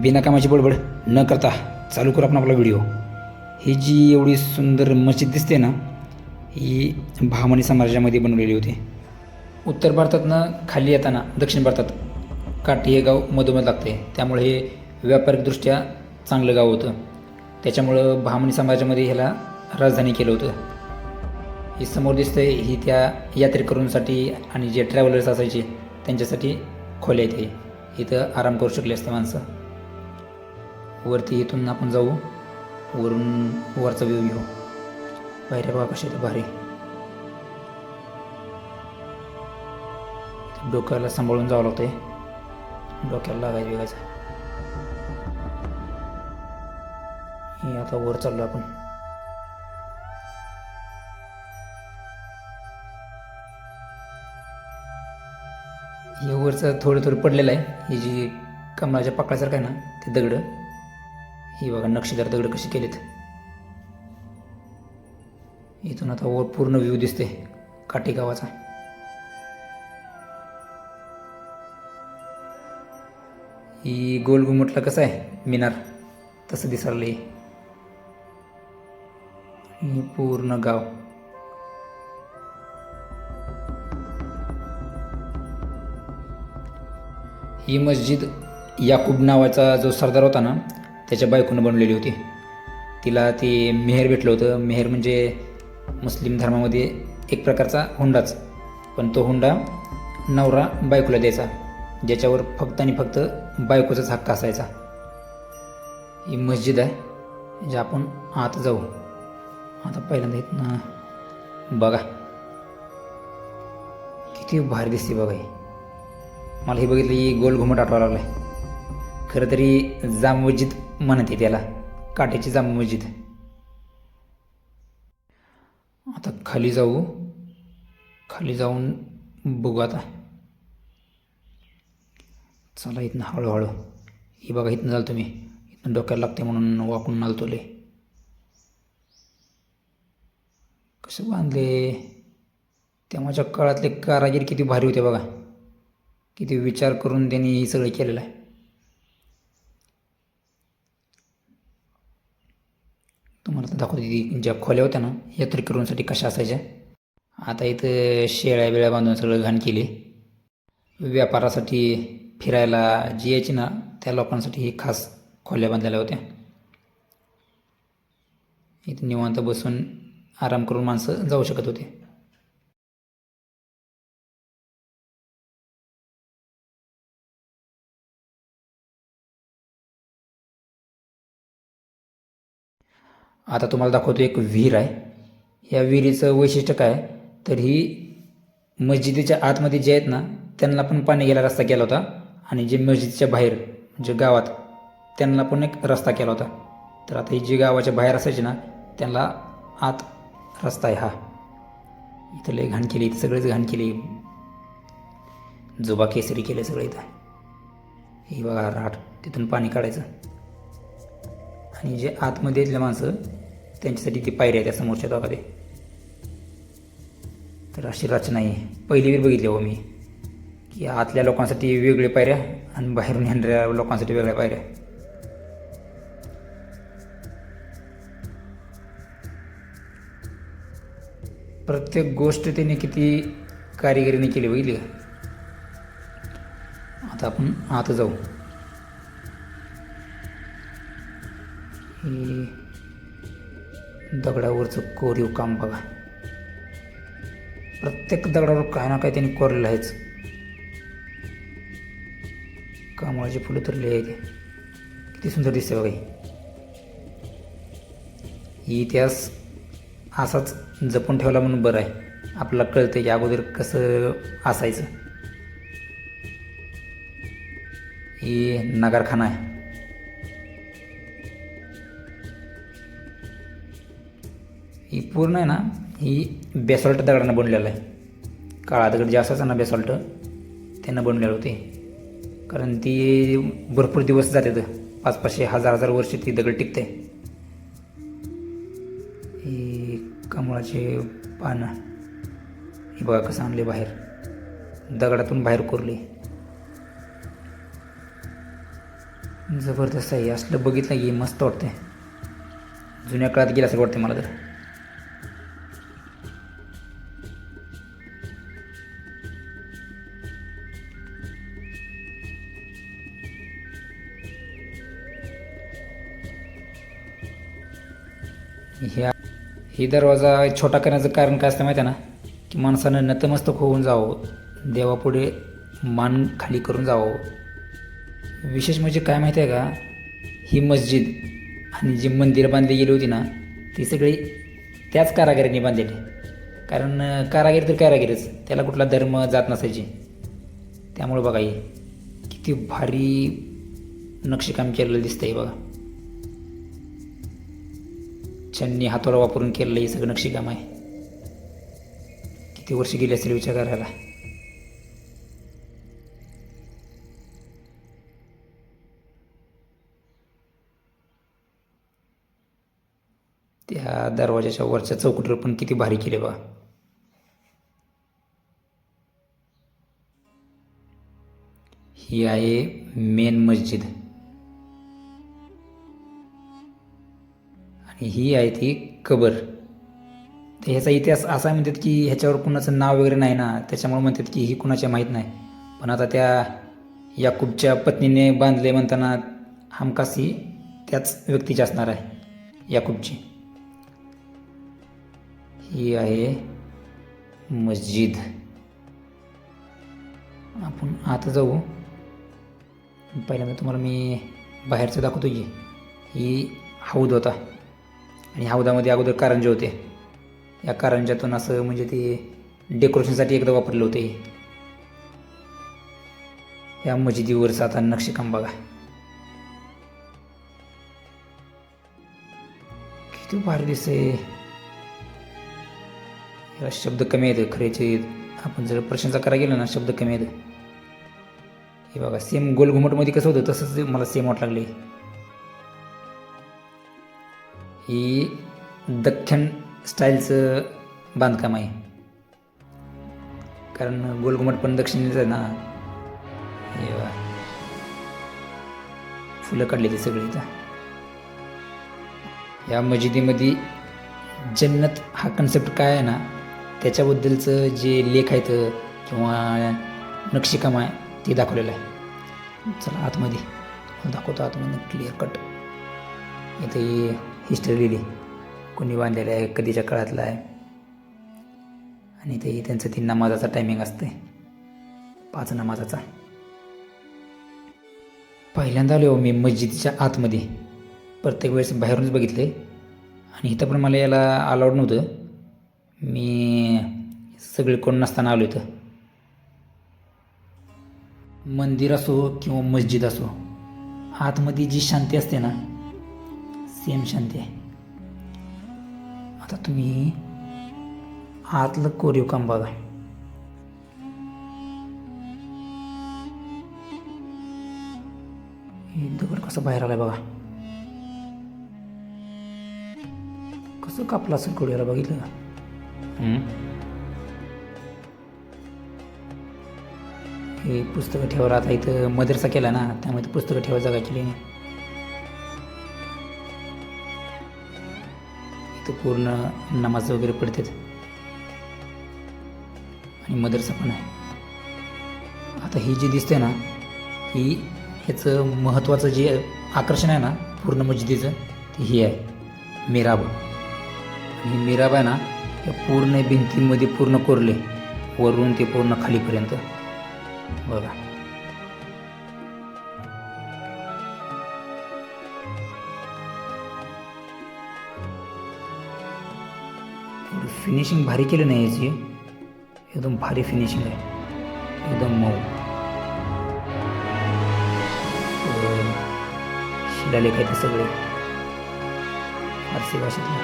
बिनाकामाची बडबड न करता चालू करू आपण आपला व्हिडिओ ही जी एवढी सुंदर मस्जिद दिसते ना ही भामणी साम्राज्यामध्ये बनवलेली होती. उत्तर भारतातनं खाली येताना दक्षिण भारतात काठी हे गाव मधोमध लागते. त्यामुळे हे व्यापारिकदृष्ट्या चांगलं गाव होतं. त्याच्यामुळं भामणी साम्राज्यामध्ये ह्याला राजधानी केलं होतं. ही समोर दिसतंय ही त्या यात्रेकरूंसाठी आणि जे ट्रॅव्हलर्स असायचे त्यांच्यासाठी खोल्या इथे. इथं आराम करू शकले असते माणसं. वरती इथून आपण जाऊ. वरून वरचा व्ह्यू घेऊ. बाहेर बघा कसे येतं भारी. डोक्याला सांभाळून जावं लागतंय. डोक्याला लागायचं बिगायचं हे आता वर चाललो आपण. हे वरचं थोडं थोडं पडलेलं आहे. ही जी कमळाच्या पाकळासारखं आहे ना ते दगडं. ही बघा नक्षीदार दगड कशी केलेत. इथून आता वर पूर्ण व्ह्यू दिसते काठी गावाचा. ही गोल घुमटला कसं आहे? मिनार. तसं दिसायला पूर्ण गाव. ही मस्जिद याकूब नावाचा जो सरदार होता ना त्याच्या बायकोनं बनवलेली होती. तिला ती मेहेर भेटलं होतं. मेहेर म्हणजे मुस्लिम धर्मामध्ये एक प्रकारचा हुंडाच. पण तो हुंडा नवरा बायकोला द्यायचा. ज्याच्यावर फक्त आणि फक्त बायकोचाच हक्क असायचा. ही मस्जिद आहे जे आपण आत जाऊ. आता पहिल्यांदा इथनं बघा. किती भारी दिसते बघा ही. मला हे बघितलं ही गोल घुमट आठवा आहे खरं तरी जाम मस्जिद म्हणते त्याला. काट्याची जाम मस्जिद आता खाली जाऊ. खाली जाऊन बघू आता. चला इथनं हळूहळू. ही बघा इथनं जाल तुम्ही. इथनं डोक्याला लागते म्हणून वाकून नालतोले कसं बांधले? तेव्हाच्या काळातले कारागीर किती भारी होते बघा. किती विचार करून त्यांनी हे सगळं केलेलं आहे. तुम्हाला तर दाखवते. ज्या खोल्या होत्या ना यात्रेकरूंसाठी कशा असायच्या? आता इथं शेळ्या बिळ्या बांधून सगळं घाण केली. व्यापारासाठी फिरायला जी यायची ना त्या लोकांसाठी ही खास खोल्या बांधलेल्या होत्या. इथं निवांत बसून आराम करून माणसं जाऊ शकत होते. आता तुम्हाला दाखवतो एक विहीर आहे. या विहिरीचं वैशिष्ट्य काय? तर ही मस्जिदीच्या आतमध्ये जे आहेत ना त्यांना पण पाणी गेला रस्ता केला होता. आणि जे मस्जिदच्या बाहेर जे गावात त्यांना पण एक रस्ता केला होता. तर आता ही जी गावाच्या बाहेर असायची ना त्यांना आत रस्ता आहे हा. इथं लय घाण केली इथं सगळेच घाण केली. जुबा केसरी केलं सगळं इथं. ही बघा राट तिथून पाणी काढायचं. आणि जे आतमध्ये इथले माणसं त्यांच्यासाठी ती पायऱ्या त्या समोरच्या दोघांमध्ये तर अशी रचना आहे. पहिली वेळ बघितली हो मी की आतल्या लोकांसाठी वेगळ्या पायऱ्या आणि बाहेरून येणाऱ्या लोकांसाठी वेगळ्या पायऱ्या. प्रत्येक गोष्ट त्याने किती कारिगिरीने केली बघितली का? आता आपण आत जाऊ. दगडावरचं कोरीव काम बघा. प्रत्येक दगडावर काय ना काय त्यांनी कोरलेलं आहेच. कमळाची फुलं तर लिहाय ते किती सुंदर दिसते बघा ही. इतिहास असाच जपून ठेवला म्हणून बरं आहे. आपल्याला कळतं की अगोदर कसं असायचं. ही नगारखाना आहे. ही पूर्ण आहे ना ही बेसॉल्ट दगडानं बनलेलं आहे. काळा दगड जे असायचा ना बेसॉल्ट त्यांना बनलेलं होते. कारण ती भरपूर दिवस जाते पाच पाचशे हजार हजार वर्ष ती दगड टिकते. ही कमळाचे पानं. हे बघा कसं आणले बाहेर. दगडातून बाहेर कोरले. जबरदस्त आहे. असलं बघितलं की मस्त वाटते जुन्या काळात गेल्यासारखं वाटते मला तर. ह्या ही दरवाजा छोटा करण्याचं कारण काय असतं माहिती आहे ना? की माणसानं नतमस्तक होऊन जावं देवापुढे मान खाली करून जावं. विशेष म्हणजे काय माहिती आहे का? ही मस्जिद आणि जी मंदिरं बांधली गेली होती ना ती सगळी त्याच कारागिरीने बांधलेली. कारण कारागीर तर कारागीरच त्याला कुठला धर्म जात नसायची. त्यामुळे बघा हे किती भारी नक्षीकाम केलेलं दिसतंय बघा. त्यांनी हातोडा वापरून केलेलं हे सगळं नक्षीकाम आहे. किती वर्ष गेली असेल विचार करायला त्या दरवाजाच्या वरच्या चौकटीवर पण किती भारी केले बा. ही आहे मेन मस्जिद. आणि ही आहे ती कबर. तर ह्याचा इतिहास असा म्हणतात की ह्याच्यावर कुणाचं नाव वगैरे नाही ना त्याच्यामुळे म्हणतात की ही कुणाच्या माहीत नाही. पण आता त्या याकूबच्या पत्नीने बांधले म्हणताना हमखास ही त्याच व्यक्तीची असणार आहे याकूबची. ही आहे मस्जिद. आपण आता जाऊ. पहिल्यांदा तुम्हाला मी बाहेरचं दाखवतो की ही हौद होता. आणि हौदामध्ये अगोदर कारंजे होते. या कारंजातून असं म्हणजे ते डेकोरेशनसाठी एकदा वापरले होते. या मस्जिदीवरचं आता नक्षीकाम बघा. किती भारी दिसते याला शब्द कमी आहेत खरेचे आपण जर प्रशंसा करायला गेलो ना शब्द कमी आहेत. हे बघा सेम गोल घुमटमध्ये कसं होतं तसंच मला सेम वाट लागले ही दख्खन स्टाईलचं बांधकाम आहे. कारण गोलघुमट पण दक्षिणेच आहे ना. हे फुलं काढलेली सगळी इथं. या मस्जिदीमध्ये जन्नत हा कन्सेप्ट काय आहे ना त्याच्याबद्दलचं जे लेख आहेत किंवा नक्षीकाम आहे ते दाखवलेलं आहे. चला आतमध्ये. दाखवतो आतमध्ये क्लिअर कट इथे हिस्ट्री लिहिली. कोणी बांधलेलं आहे कधीच्या काळातलं आहे. आणि ते त्यांचं ती नमाजाचा टायमिंग असते. पाच नमाजाचा. पहिल्यांदा आलो मी मस्जिदीच्या आतमध्ये. प्रत्येक वेळेस बाहेरूनच बघितले. आणि इथं पण मला याला अलाउड नव्हतं. मी सगळे कोण नसताना आलो इथं. मंदिर असो किंवा मस्जिद असो आतमध्ये जी शांती असते ना सेम शांती आहे. आता तुम्ही आतलं कोरीव काम बघा. हे दगड कसं बाहेर आलाय बघा. कसं कापलं असेल कोरीला बघितलं का. हे पुस्तकं ठेवा आता इथं मदरसा केला ना त्यामुळे पुस्तकं ठेवा जागा केली. नाही तर पूर्ण नमाज वगैरे पडतात आणि मदरसा पण आहे. आता ही जी दिसते ना ही ह्याचं महत्त्वाचं जे आकर्षण आहे ना पूर्ण मस्जिदीचं ते ही आहे. मिराब. आणि मिराब आहे ना त्या पूर्ण भिंतीमध्ये पूर्ण कोरले. वरून ते पूर्ण खालीपर्यंत. बघा. फिनिशिंग भारी केलं नाही याची. एकदम भारी फिनिशिंग आहे. एकदम मऊ. शिलालेख आहे ते सगळे. फारसी भाषेतले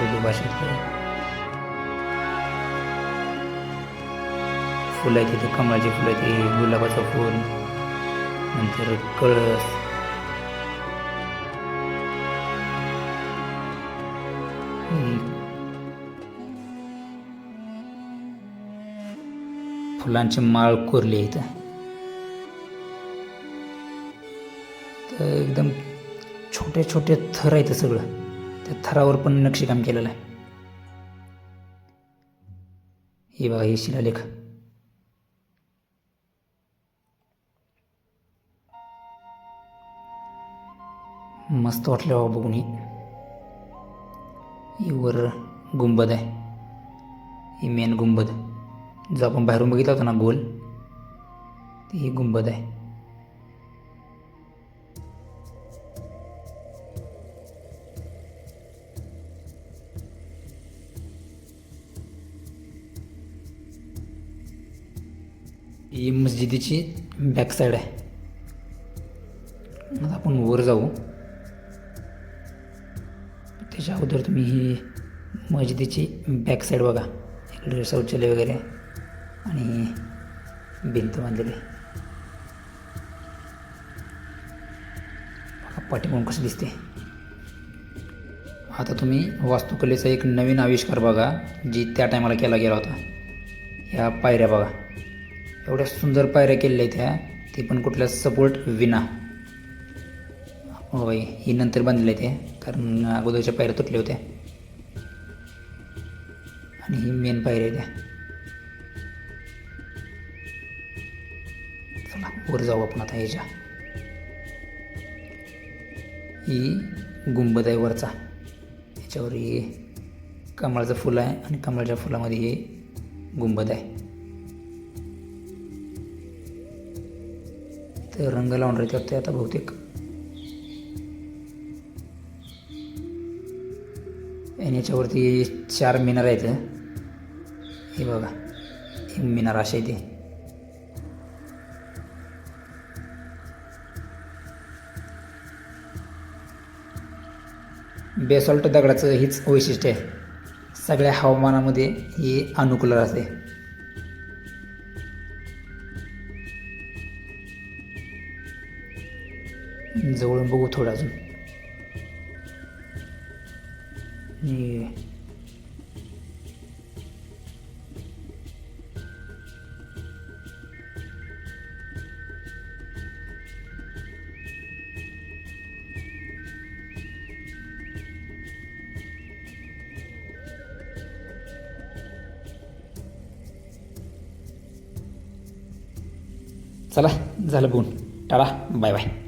उर्दू भाषेतलं. फुलं आहेत तिथे कमळाची फुलं आहेत ते गुलाबाचं फूल नंतर कळस. फुलांची माळ कोरली आहे इथं. तर एकदम छोटे छोटे थर आहेत सगळं. त्या थरावर पण नक्षीकाम केलेलं आहे. हे बघा हे शिलालेख. मस्त वाटलं बाबा बघून हे. ही वर गुंबद आहे. ही मेन गुंबद. जो आपण बाहेरून बघितला होता ना गोल ती ही गुंबद आहे. ही मस्जिदीची बॅक साईड आहे. आता आपण वर जाऊ. त्याच्या अगोदर तुम्ही ही मस्जिदीची बॅक साईड बघा. इकडे शौचालय वगैरे. आणि भिंत बांधलेली. बघा पाठीमागून कसं दिसते. आता तुम्ही वास्तुकलेचा एक नवीन आविष्कार बघा जी त्या टायमाला केला गेला होता. ह्या पायऱ्या बघा. एवढ्या सुंदर पायऱ्या केलेल्या आहेत ह्या. ते पण कुठल्या सपोर्ट विना. होय ही नंतर बांधलेल्या आहेत कारण अगोदरच्या पायऱ्या तुटल्या होत्या. आणि ही मेन पायऱ्या आहेत वर जाऊ आपण आता ह्याच्या. ही गुंबद आहे वरचा. ह्याच्यावर हे कमळाचं फुलं आहे आणि कमळाच्या फुलामध्ये हे गुंबद आहे. तर रंग लावून राहते ते आता बहुतेक. आणि याच्यावरती चार मिनार आहेत. हे बघा हे मिनार असे आहे ते. बेसॉल्ट दगडाचं हीच वैशिष्ट्य आहे. सगळ्या हवामानामध्ये हे अनुकूल राहते जवळून बघू थोडं अजून. चला झालं बघून टाळा. Bye bye.